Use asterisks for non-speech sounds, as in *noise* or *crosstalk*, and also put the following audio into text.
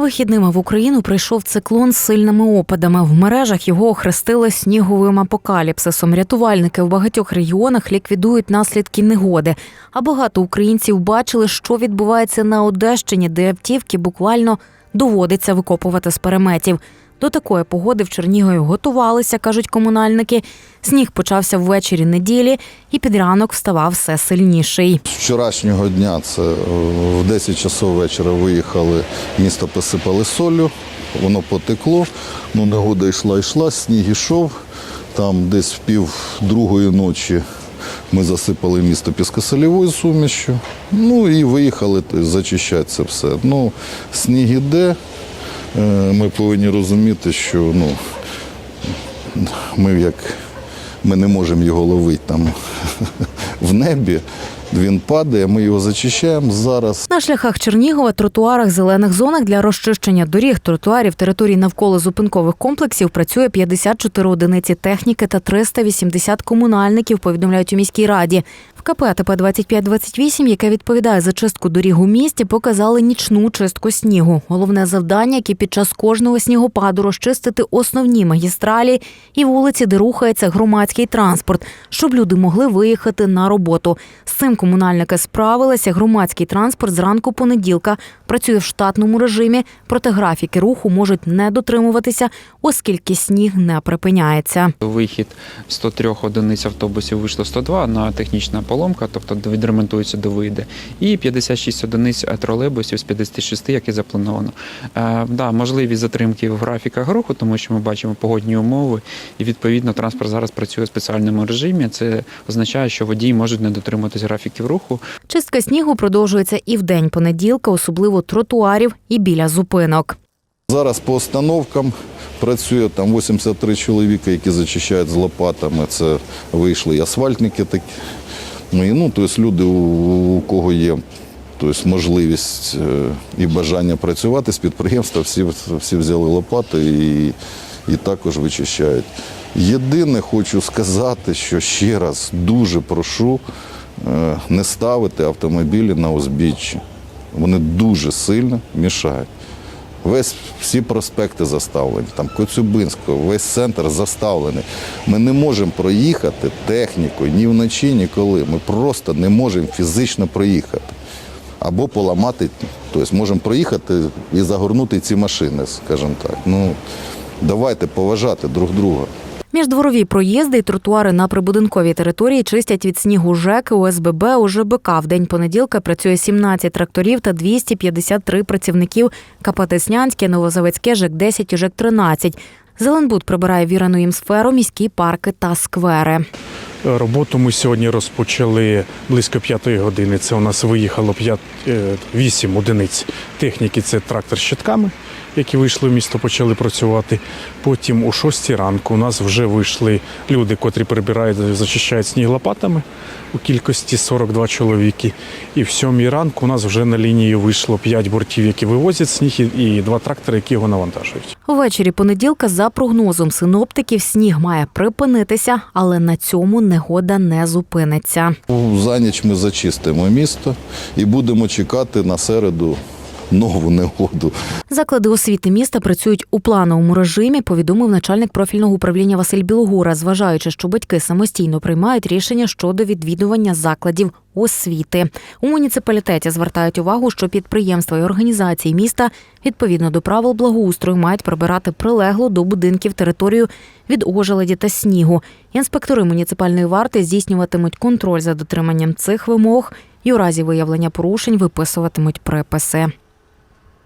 Вихідними в Україну прийшов циклон з сильними опадами. В мережах його охрестили сніговим апокаліпсисом. Рятувальники в багатьох регіонах ліквідують наслідки негоди. А багато українців бачили, що відбувається на Одещині, де автівки буквально доводиться викопувати з переметів. До такої погоди в Чернігові готувалися, кажуть комунальники. Сніг почався ввечері неділі, і під ранок вставав все сильніший. З вчорашнього дня це е, в 10 часов вечора виїхали, місто посипали солью, воно потекло, ну негода йшла, йшла, сніг йшов. Там десь в пів другої ночі ми засипали місто піскосолівою сумішю. Ну і виїхали зачищати це все. Ну, сніг іде. Е, Ми повинні розуміти, що ну, ми як ми не можемо його ловити там *laughs* в небі. Він падає, ми його зачищаємо зараз. Шляхах Чернігова, тротуарах, зелених зонах для розчищення доріг, тротуарів, територій навколо зупинкових комплексів працює 54 одиниці техніки та 380 комунальників, повідомляють у міській раді. В КП АТП 2528, яке відповідає за чистку доріг у місті, показали нічну чистку снігу. Головне завдання, яке під час кожного снігопаду розчистити основні магістралі і вулиці, де рухається громадський транспорт, щоб люди могли виїхати на роботу. З цим комунальники справилися. Громадський транспорт зранку понеділка працює в штатному режимі, проте графіки руху можуть не дотримуватися, оскільки сніг не припиняється. Вихід 103 одиниць автобусів вийшло 102 на технічна поломка, тобто відремонтується до вийде, і 56 одиниць тролейбусів з 56, як і заплановано. Е, да, можливість затримки в графіках руху, тому що ми бачимо погодні умови, і відповідно транспорт зараз працює в спеціальному режимі. Це означає, що водії можуть не дотримуватись графіків руху. Чистка снігу продовжується і в день понеділка, особливо тротуарів і біля зупинок. Зараз по установкам працює там 83 чоловіка, які зачищають з лопатами. Це вийшли і асфальтники такі. Ну, і, ну, тобто люди, у, кого є тобто, можливість е, і бажання працювати з підприємства, всі, всі взяли лопати і, і також вичищають. Єдине хочу сказати, що ще раз дуже прошу не ставити автомобілі на узбіччі. Вони дуже сильно мішають. Весь всі проспекти заставлені, там Коцюбинського, весь центр заставлений. Ми не можемо проїхати технікою ні вночі, ні коли. Ми просто не можемо фізично проїхати. Або поламати, тобто можемо проїхати і загорнути ці машини, скажімо так. Ну, давайте поважати друг друга. Міждворові проїзди і тротуари на прибудинковій території чистять від снігу ЖЕКи, ОСББ, ОЖБК. В день понеділка працює 17 тракторів та 253 працівників КП Теснянське, Новозаводське, ЖЕК-10 і ЖЕК-13. Зеленбуд прибирає вірану їм сферу, міські парки та сквери. Роботу ми сьогодні розпочали близько п'ятої години. Це у нас виїхало 5, 8 одиниць техніки. Це трактор з щитками, які вийшли в місто, почали працювати. Потім о 6 ранку у нас вже вийшли люди, котрі прибирають, зачищають сніг лопатами у кількості 42 чоловіки. І в 7 ранку у нас вже на лінію вийшло 5 бортів, які вивозять сніг, і- два трактори, які його навантажують. Ввечері понеділка, за прогнозом синоптиків, сніг має припинитися, але на цьому негода не зупиниться. За ніч ми зачистимо місто і будемо чекати на середу нову негоду. Заклади освіти міста працюють у плановому режимі, повідомив начальник профільного управління Василь Білогура, зважаючи, що батьки самостійно приймають рішення щодо відвідування закладів освіти. У муніципалітеті звертають увагу, що підприємства і організації міста відповідно до правил благоустрою мають прибирати прилеглу до будинків територію від ожеледі та снігу. Інспектори муніципальної варти здійснюватимуть контроль за дотриманням цих вимог і у разі виявлення порушень виписуватимуть приписи.